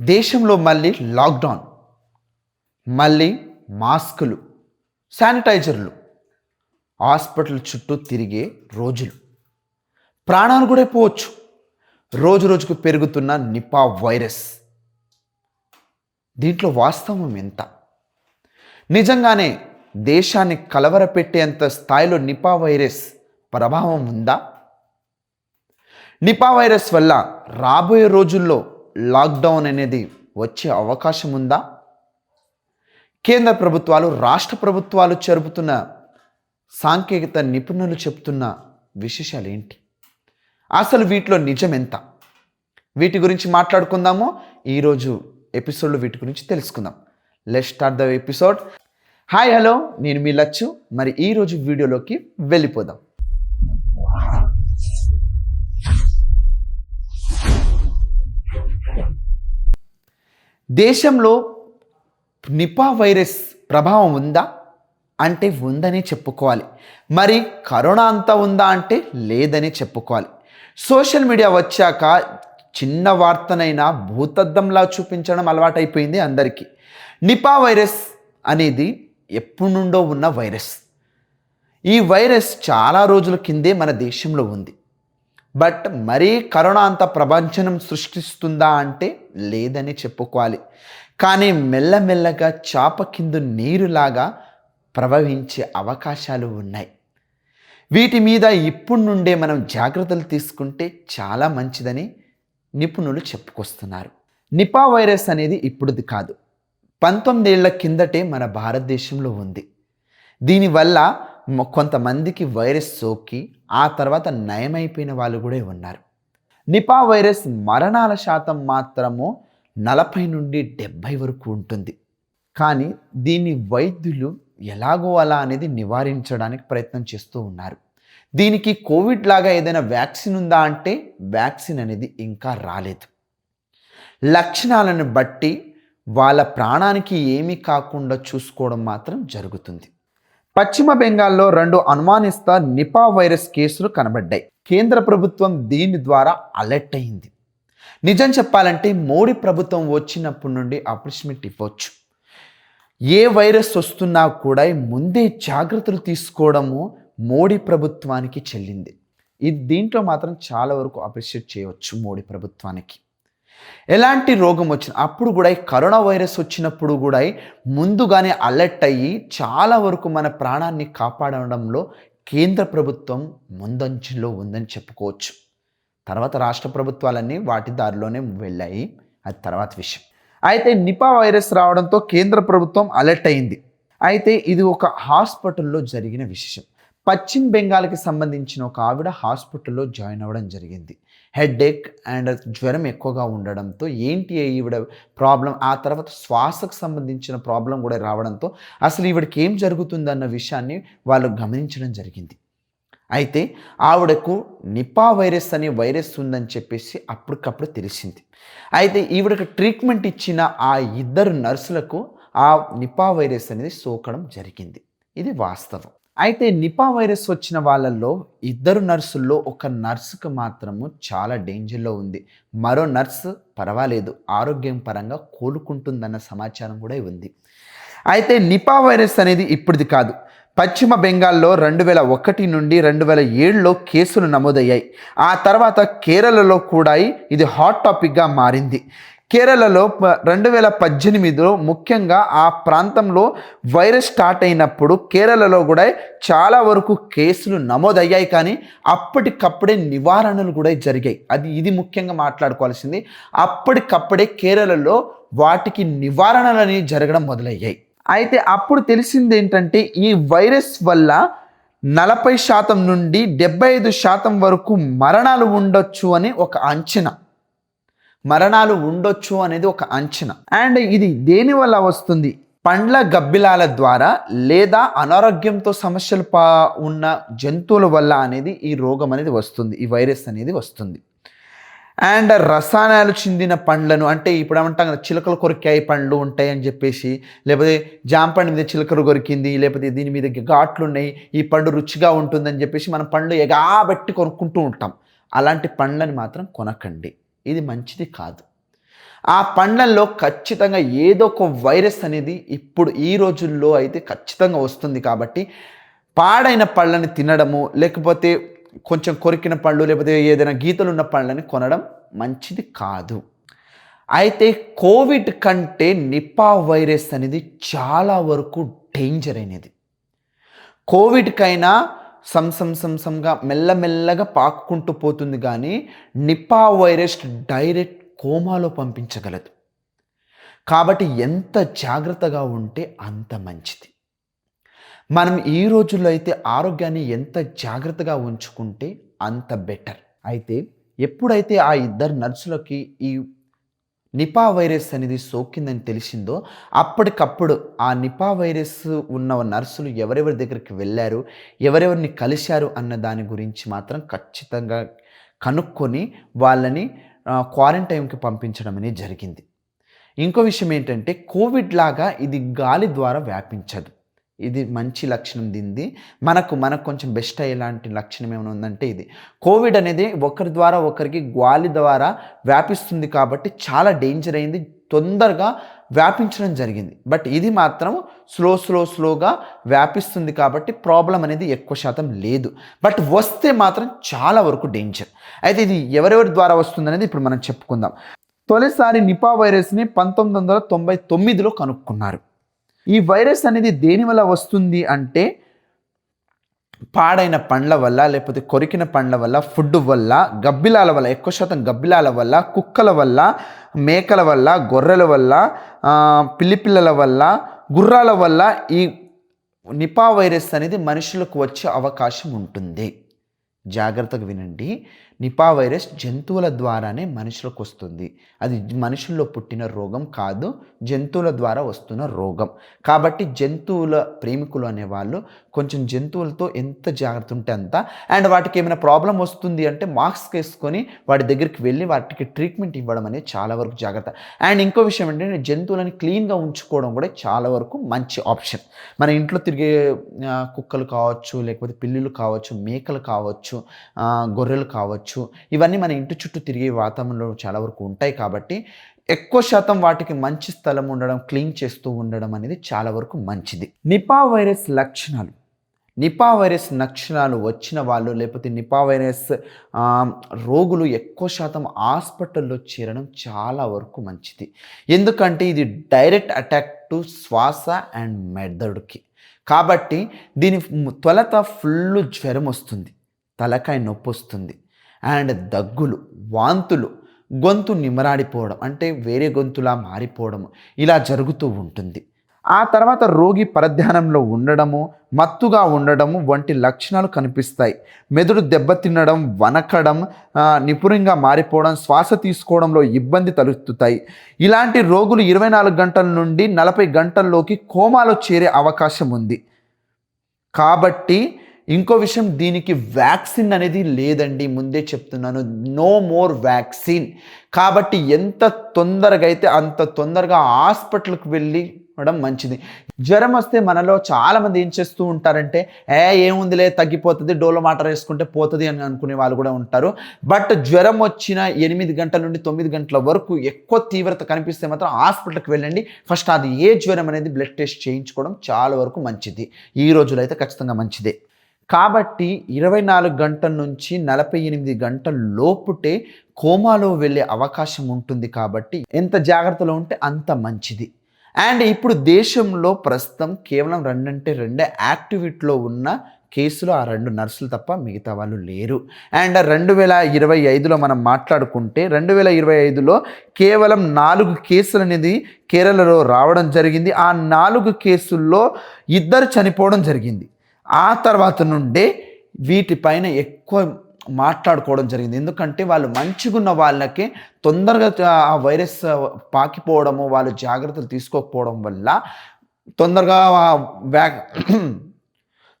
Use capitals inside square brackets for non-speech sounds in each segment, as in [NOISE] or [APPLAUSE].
దేశంలో మళ్ళీ లాక్డౌన్ మళ్ళీ మాస్కులు శానిటైజర్లు హాస్పిటల్ చుట్టూ తిరిగే రోజులు. ప్రాణాలు కూడా పోవచ్చు. రోజు రోజుకు పెరుగుతున్న నిపా వైరస్. దీంట్లో వాస్తవం ఎంత? నిజంగానే దేశాన్ని కలవరపెట్టేంత స్థాయిలో నిపా వైరస్ ప్రభావం ఉందా? నిపా వైరస్ వల్ల రాబోయే రోజుల్లో లాక్డౌన్ అనేది వచ్చే అవకాశం ఉందా? కేంద్ర ప్రభుత్వాలు రాష్ట్ర ప్రభుత్వాలు జరుపుతున్న సాంకేతిక నిపుణులు చెప్తున్న విశేషాలు ఏంటి అసలు వీటిలో నిజం ఎంత? వీటి గురించి మాట్లాడుకుందాము. ఈరోజు ఎపిసోడ్లో వీటి గురించి తెలుసుకుందాం. Let start the episode hi hello నేను మీ లచ్చు. మరి ఈరోజు వీడియోలోకి వెళ్ళిపోదాం. దేశంలో నిపా వైరస్ ప్రభావం ఉందా? అంటే ఉందని చెప్పుకోవాలి. మరి కరోనా అంతా ఉందా అంటే లేదని చెప్పుకోవాలి. సోషల్ మీడియా వచ్చాక చిన్న వార్తనైనా భూతద్దంలా చూపించడం అలవాటైపోయింది అందరికీ. నిపా వైరస్ అనేది ఎప్పటి నుండో ఉన్న వైరస్. ఈ వైరస్ చాలా రోజుల కిందే మన దేశంలో ఉంది. బట్ మరీ కరోనా అంత ప్రపంచనం సృష్టిస్తుందా అంటే లేదని చెప్పుకోవాలి. కానీ మెల్లమెల్లగా చాప కింద నీరులాగా ప్రవహించే అవకాశాలు ఉన్నాయి. వీటి మీద ఇప్పుడు నుండే మనం జాగ్రత్తలు తీసుకుంటే చాలా మంచిదని నిపుణులు చెప్పుకొస్తున్నారు. నిపా వైరస్ అనేది ఇప్పుడుది కాదు. పంతొమ్మిదేళ్ళ కిందటే మన భారతదేశంలో ఉంది. దీనివల్ల కొంతమందికి వైరస్ సోకి ఆ తర్వాత నయమైపోయిన వాళ్ళు కూడా ఉన్నారు. నిపా వైరస్ మరణాల శాతం మాత్రము నలభై నుండి డెబ్భై వరకు ఉంటుంది. కానీ దీన్ని వైద్యులు ఎలాగో అలా అనేది నివారించడానికి ప్రయత్నం చేస్తూ ఉన్నారు. దీనికి కోవిడ్ లాగా ఏదైనా వ్యాక్సిన్ ఉందా అంటే వ్యాక్సిన్ అనేది ఇంకా రాలేదు. లక్షణాలను బట్టి వాళ్ళ ప్రాణానికి ఏమీ కాకుండా చూసుకోవడం మాత్రం జరుగుతుంది. పశ్చిమ బెంగాల్లో రెండు అనుమానిస్త నిపా వైరస్ కేసులు కనబడ్డాయి. కేంద్ర ప్రభుత్వం దీని ద్వారా అలర్ట్ అయింది. నిజం చెప్పాలంటే మోడీ ప్రభుత్వం వచ్చినప్పటి నుండి అప్రిష్మెంట్ ఇవ్వచ్చు. ఏ వైరస్ వస్తున్నా కూడా ముందే జాగ్రత్తలు తీసుకోవడము మోడీ ప్రభుత్వానికి చెల్లింది. ఇది దీంట్లో మాత్రం చాలా వరకు అప్రిషియేట్ చేయవచ్చు మోడీ ప్రభుత్వానికి. ఎలాంటి రోగం వచ్చిన అప్పుడు కూడా ఈ కరోనా వైరస్ వచ్చినప్పుడు కూడా ముందుగానే అలర్ట్ అయ్యి చాలా వరకు మన ప్రాణాన్ని కాపాడడంలో కేంద్ర ప్రభుత్వం ముందంచులో ఉందని చెప్పుకోవచ్చు. తర్వాత రాష్ట్ర ప్రభుత్వాలన్నీ వాటి దారిలోనే వెళ్ళాయి. అది తర్వాత విషయం. అయితే నిపా వైరస్ రావడంతో కేంద్ర ప్రభుత్వం అలర్ట్ అయింది. అయితే ఇది ఒక హాస్పిటల్లో జరిగిన విషయం పశ్చిమ బెంగాల్కి సంబంధించిన ఒక ఆవిడ హాస్పిటల్లో జాయిన్ అవ్వడం జరిగింది. హెడ్ఏక్ అండ్ జ్వరం ఎక్కువగా ఉండడంతో ఏంటి ఈవిడ ప్రాబ్లం? ఆ తర్వాత శ్వాసకు సంబంధించిన ప్రాబ్లం కూడా రావడంతో అసలు ఈవిడకి ఏం జరుగుతుందన్న విషయాన్ని వాళ్ళు గమనించడం జరిగింది. అయితే ఆవిడకు నిపా వైరస్ అనే వైరస్ ఉందని చెప్పేసి అప్పటికప్పుడు తెలిసింది. అయితే ఈవిడకు ట్రీట్మెంట్ ఇచ్చిన ఆ ఇద్దరు నర్సులకు ఆ నిపా వైరస్ అనేది సోకడం జరిగింది. ఇది వాస్తవం. అయితే నిపా వైరస్ వచ్చిన వాళ్ళల్లో ఇద్దరు నర్సుల్లో ఒక నర్సుకు మాత్రము చాలా డేంజర్లో ఉంది. మరో నర్సు పర్వాలేదు ఆరోగ్యం పరంగా కోలుకుంటుందన్న సమాచారం కూడా ఉంది. అయితే నిపా వైరస్ అనేది ఇప్పుడుది కాదు. పశ్చిమ బెంగాల్లో రెండు వేల ఒకటి నుండి రెండు వేల ఏడులో కేసులు నమోదయ్యాయి. ఆ తర్వాత కేరళలో కూడా ఇది హాట్ టాపిక్గా మారింది. కేరళలో ప- రెండు వేల పద్దెనిమిదిలో ముఖ్యంగా ఆ ప్రాంతంలో వైరస్ స్టార్ట్ అయినప్పుడు కేరళలో కూడా చాలా వరకు కేసులు నమోదయ్యాయి కానీ అప్పటికప్పుడే నివారణలు కూడా జరిగాయి. అది ఇది ముఖ్యంగా మాట్లాడుకోవాల్సింది. అప్పటికప్పుడే కేరళలో వాటికి నివారణలు అనేవి జరగడం మొదలయ్యాయి. అయితే అప్పుడు తెలిసింది ఏంటంటే ఈ వైరస్ వల్ల నలభై శాతం నుండి డెబ్బై ఐదు శాతం వరకు మరణాలు ఉండొచ్చు అని ఒక అంచనా. మరణాలు ఉండొచ్చు అనేది ఒక అంచనా. అండ్ ఇది దేని వల్ల వస్తుంది? పండ్ల గబ్బిలాల ద్వారా లేదా అనారోగ్యంతో సమస్యలు పా ఉన్న జంతువుల వల్ల అనేది ఈ రోగం అనేది వస్తుంది ఈ వైరస్ అనేది వస్తుంది. అండ్ రసాయనాలు చెందిన పండ్లను అంటే ఇప్పుడు ఏమంటాం కదా చిలకలు కొరికాయి పండ్లు ఉంటాయి అని చెప్పేసి లేకపోతే జాంపండు మీద చిలకలు కొరికింది లేకపోతే దీని మీద ఘాట్లు ఉన్నాయి ఈ పండు రుచిగా ఉంటుందని చెప్పేసి మనం పండ్లు ఎగాబెట్టి కొనుక్కుంటూ ఉంటాం. అలాంటి పండ్లని మాత్రం కొనకండి. ఇది మంచిది కాదు. ఆ పండ్లల్లో ఖచ్చితంగా ఏదో ఒక వైరస్ అనేది ఇప్పుడు ఈ రోజుల్లో అయితే ఖచ్చితంగా వస్తుంది కాబట్టి పాడైన పళ్ళని తినడము లేకపోతే కొంచెం కొరికిన పళ్ళు లేకపోతే ఏదైనా గీతలు ఉన్న పళ్ళని కొనడం మంచిది కాదు. అయితే కోవిడ్ కంటే నిపా వైరస్ అనేది చాలా వరకు డేంజర్ అయినది. కోవిడ్కైనా సం సం సమ్ సమ్గా మెల్లమెల్లగా పాక్కుంటూ పోతుంది కానీ నిపా వైరస్ డైరెక్ట్ కోమాలో పంపించగలదు. కాబట్టి ఎంత జాగ్రత్తగా ఉంటే అంత మంచిది. మనం ఈ రోజుల్లో అయితే ఆరోగ్యాన్ని ఎంత జాగ్రత్తగా ఉంచుకుంటే అంత బెటర్. అయితే ఎప్పుడైతే ఆ ఇద్దరు నర్సులకి ఈ నిపా వైరస్ అనేది సోకిందని తెలిసిందో అప్పటికప్పుడు ఆ నిపా వైరస్ ఉన్న నర్సులు ఎవరెవరి దగ్గరికి వెళ్ళారు ఎవరెవరిని కలిశారు అన్న దాని గురించి మాత్రం ఖచ్చితంగా కనుక్కొని వాళ్ళని క్వారంటైన్కి పంపించడం అనేది జరిగింది. ఇంకో విషయం ఏంటంటే కోవిడ్ లాగా ఇది గాలి ద్వారా వ్యాపించదు. ఇది మంచి లక్షణం దీనిది మనకు మనకు కొంచెం బెస్ట్ అయ్యేలాంటి లక్షణం ఏమైనా ఉందంటే ఇది. కోవిడ్ అనేది ఒకరి ద్వారా ఒకరికి గాలి ద్వారా వ్యాపిస్తుంది కాబట్టి చాలా డేంజర్ అయింది. తొందరగా వ్యాపించడం జరిగింది. బట్ ఇది మాత్రం స్లో స్లో స్లోగా వ్యాపిస్తుంది కాబట్టి ప్రాబ్లం అనేది ఎక్కువ శాతం లేదు. బట్ వస్తే మాత్రం చాలా వరకు డేంజర్ అయితే ఇది ఎవరెవరి ద్వారా వస్తుంది అనేది ఇప్పుడు మనం చెప్పుకుందాం. తొలిసారి నిపా వైరస్ని పంతొమ్మిది వందల తొంభై తొమ్మిదిలో కనుక్కున్నారు. ఈ వైరస్ అనేది దేని వల్ల వస్తుంది అంటే పాడైన పండ్ల వల్ల లేకపోతే కొరికిన పండ్ల వల్ల ఫుడ్ వల్ల గబ్బిలాల వల్ల ఎక్కువ శాతం గబ్బిలాల వల్ల కుక్కల వల్ల మేకల వల్ల గొర్రెల వల్ల పిల్లిపిల్లల వల్ల గుర్రాల వల్ల ఈ నిపా వైరస్ అనేది మనుషులకు వచ్చే అవకాశం ఉంటుంది. జాగ్రత్తగా వినండి. నిపా వైరస్ జంతువుల ద్వారానే మనుషులకు వస్తుంది. అది మనుషుల్లో పుట్టిన రోగం కాదు జంతువుల ద్వారా వస్తున్న రోగం. కాబట్టి జంతువుల ప్రేమికులు అనేవాళ్ళు కొంచెం జంతువులతో ఎంత జాగ్రత్త ఉంటే అంత. అండ్ వాటికి ఏమైనా ప్రాబ్లం వస్తుంది అంటే మాస్క్ వేసుకొని వాటి దగ్గరికి వెళ్ళి వాటికి ట్రీట్మెంట్ ఇవ్వడం అనేది చాలా వరకు జాగ్రత్త. అండ్ ఇంకో విషయం ఏంటంటే జంతువులని క్లీన్గా ఉంచుకోవడం కూడా చాలా వరకు మంచి ఆప్షన్. మన ఇంట్లో తిరిగే కుక్కలు కావచ్చు లేకపోతే పిల్లులు కావచ్చు మేకలు కావచ్చు గొర్రెలు కావచ్చు ఇవన్నీ మన ఇంటి చుట్టూ తిరిగే వాతావరణంలో చాలా వరకు ఉంటాయి కాబట్టి ఎక్కువ శాతం వాటికి మంచి స్థలం ఉండడం క్లీన్ చేస్తూ ఉండడం అనేది చాలా వరకు మంచిది. నిపా వైరస్ లక్షణాలు. నిపా వైరస్ లక్షణాలు వచ్చిన వాళ్ళు లేకపోతే నిపా వైరస్ రోగులు ఎక్కువ శాతం హాస్పిటల్లో చేరడం చాలా వరకు మంచిది. ఎందుకంటే ఇది డైరెక్ట్ అటాక్ టు శ్వాస అండ్ మెదడుకి. కాబట్టి దీని త్వలత ఫుల్ జ్వరం వస్తుంది. తలకాయ నొప్పి వస్తుంది అండ్ దగ్గులు వాంతులు గొంతు నిమరాడిపోవడం అంటే వేరే గొంతులా మారిపోవడం ఇలా జరుగుతూ ఉంటుంది. ఆ తర్వాత రోగి పరధ్యానంలో ఉండడము మత్తుగా ఉండడము వంటి లక్షణాలు కనిపిస్తాయి. మెదడు దెబ్బతినడం వనకడం నిపుణంగా మారిపోవడం శ్వాస తీసుకోవడంలో ఇబ్బంది తలెత్తుతాయి. ఇలాంటి రోగులు ఇరవై నాలుగు గంటల నుండి నలభై గంటల్లోకి కోమాలో చేరే అవకాశం ఉంది. కాబట్టి ఇంకో విషయం దీనికి వ్యాక్సిన్ అనేది లేదండి. ముందే చెప్తున్నాను నో మోర్ వ్యాక్సిన్. కాబట్టి ఎంత తొందరగా అయితే అంత తొందరగా హాస్పిటల్కి వెళ్ళి మంచిది. జ్వరం వస్తే మనలో చాలామంది ఏం చేస్తూ ఉంటారంటే ఏ ఏముందిలే తగ్గిపోతుంది డోలో మాటర్ వేసుకుంటే పోతుంది అని అనుకునే వాళ్ళు కూడా ఉంటారు. బట్ జ్వరం వచ్చిన ఎనిమిది గంటల నుండి తొమ్మిది గంటల వరకు ఎక్కువ తీవ్రత కనిపిస్తే మాత్రం హాస్పిటల్కి వెళ్ళండి. ఫస్ట్ అది ఏ జ్వరం అనేది బ్లడ్ టెస్ట్ చేయించుకోవడం చాలా వరకు మంచిది. ఈ రోజులైతే అయితే ఖచ్చితంగా మంచిదే. కాబట్టి ఇరవై నాలుగు గంటల నుంచి నలభై ఎనిమిది గంటల లోపుటే కోమాలో వెళ్ళే అవకాశం ఉంటుంది కాబట్టి ఎంత జాగ్రత్తలో ఉంటే అంత మంచిది. అండ్ ఇప్పుడు దేశంలో ప్రస్తుతం కేవలం రెండంటే రెండే యాక్టివిటీలో ఉన్న కేసులో ఆ రెండు నర్సులు తప్ప మిగతా వాళ్ళు లేరు. అండ్ రెండు వేల ఇరవై ఐదులో మనం మాట్లాడుకుంటే రెండు వేల ఇరవై ఐదులో కేవలం నాలుగు కేసులు అనేది కేరళలో రావడం జరిగింది. ఆ నాలుగు కేసుల్లో ఇద్దరు చనిపోవడం జరిగింది. ఆ తర్వాత నుండే వీటిపైన ఎక్కువ మాట్లాడుకోవడం జరిగింది. ఎందుకంటే వాళ్ళు మంచిగున్న వాళ్ళకి తొందరగా ఆ వైరస్ పాకిపోవడము వాళ్ళు జాగ్రత్తలు తీసుకోకపోవడం వల్ల తొందరగా వ్యాక్ [CLEARS THROAT]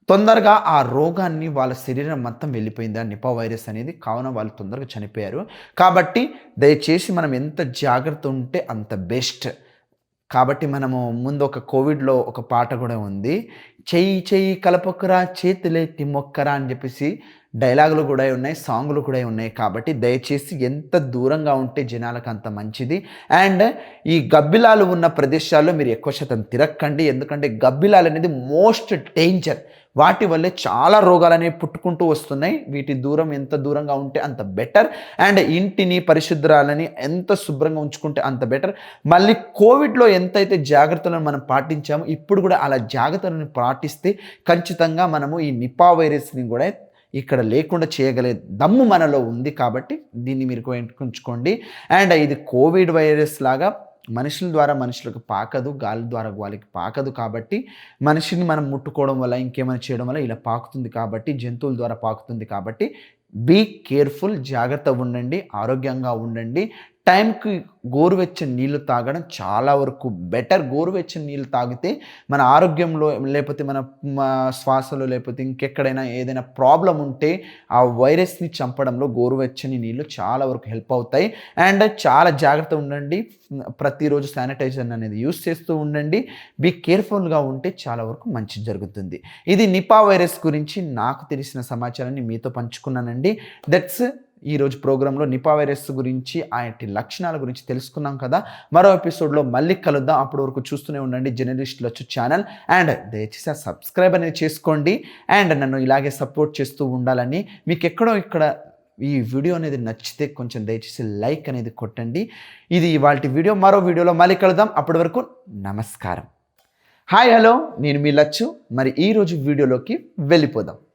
తొందరగా ఆ రోగాన్ని వాళ్ళ శరీరం మొత్తం వెళ్ళిపోయింది. ఆ నిపా వైరస్ అనేది కావున వాళ్ళు తొందరగా చనిపోయారు. కాబట్టి దయచేసి మనం ఎంత జాగ్రత్త ఉంటే అంత బెస్ట్. కాబట్టి మనము ముందు ఒక కోవిడ్లో ఒక పాట కూడా ఉంది. చెయ్యి చెయ్యి కలపొక్కరా చేతులెత్తి మొక్కరా అని చెప్పేసి డైలాగులు కూడా ఉన్నాయి సాంగులు కూడా ఉన్నాయి కాబట్టి దయచేసి ఎంత దూరంగా ఉంటే జనాలకు అంత మంచిది. అండ్ ఈ గబ్బిలాలు ఉన్న ప్రదేశాల్లో మీరు ఎక్కువ శాతం తిరక్కండి. ఎందుకంటే గబ్బిలాలు అనేది మోస్ట్ డేంజర్. వాటి వల్లే చాలా రోగాలు అనేవి పుట్టుకుంటూ వస్తున్నాయి. వీటి దూరం ఎంత దూరంగా ఉంటే అంత బెటర్. అండ్ ఇంటిని పరిశుద్ధరాలని ఎంత శుభ్రంగా ఉంచుకుంటే అంత బెటర్. మళ్ళీ కోవిడ్లో ఎంతైతే జాగ్రత్తలను మనం పాటించామో ఇప్పుడు కూడా అలా జాగ్రత్తలను పాటిస్తే ఖచ్చితంగా మనము ఈ నిపా వైరస్ని కూడా ఇక్కడ లేకుండా చేయగలే దమ్ము మనలో ఉంది కాబట్టి దీన్ని మీరు ఉంచుకోండి అండ్ ఇది కోవిడ్ వైరస్ లాగా మనుషుల ద్వారా మనుషులకు పాకదు గాలి ద్వారా వాళ్ళకి పాకదు కాబట్టి మనిషిని మనం ముట్టుకోవడం వల్ల ఇంకేమైనా చేయడం వల్ల ఇలా పాకుతుంది కాబట్టి జంతువుల ద్వారా పాకుతుంది కాబట్టి బీ కేర్ఫుల్ జాగ్రత్త ఉండండి ఆరోగ్యంగా ఉండండి. టైంకి గోరువెచ్చని నీళ్ళు తాగడం చాలా వరకు బెటర్. గోరువెచ్చని నీళ్ళు తాగితే మన ఆరోగ్యంలో లేకపోతే మన శ్వాసలో లేకపోతే ఇంకెక్కడైనా ఏదైనా ప్రాబ్లం ఉంటే ఆ వైరస్ని చంపడంలో గోరువెచ్చని నీళ్ళు చాలా వరకు హెల్ప్ అవుతాయి. అండ్ చాలా జాగ్రత్త ఉండండి. ప్రతిరోజు శానిటైజర్ అనేది యూస్ చేస్తూ ఉండండి. బీ కేర్ఫుల్గా ఉంటే చాలా వరకు మంచి జరుగుతుంది. ఇది నిపా వైరస్ గురించి నాకు తెలిసిన సమాచారాన్ని మీతో పంచుకున్నానండి. దట్స్ ఈరోజు ప్రోగ్రాంలో నిపా వైరస్ గురించి ఆయటి లక్షణాల గురించి తెలుసుకున్నాం కదా. మరో ఎపిసోడ్లో మళ్ళీ కలుద్దాం. అప్పటి వరకు చూస్తూనే ఉండండి జర్నలిస్టులు వచ్చే ఛానల్. అండ్ దయచేసి సబ్స్క్రైబ్ అనేది చేసుకోండి. అండ్ నన్ను ఇలాగే సపోర్ట్ చేస్తూ ఉండాలని మీకు ఎక్కడో ఇక్కడ ఈ వీడియో అనేది నచ్చితే కొంచెం దయచేసి లైక్ అనేది కొట్టండి. ఇది ఇవాళ వీడియో. మరో వీడియోలో మళ్ళీ కలుద్దాం. అప్పటి వరకు నమస్కారం. Hi hello. నేను మీ లచ్చు. మరి ఈరోజు వీడియోలోకి వెళ్ళిపోదాం.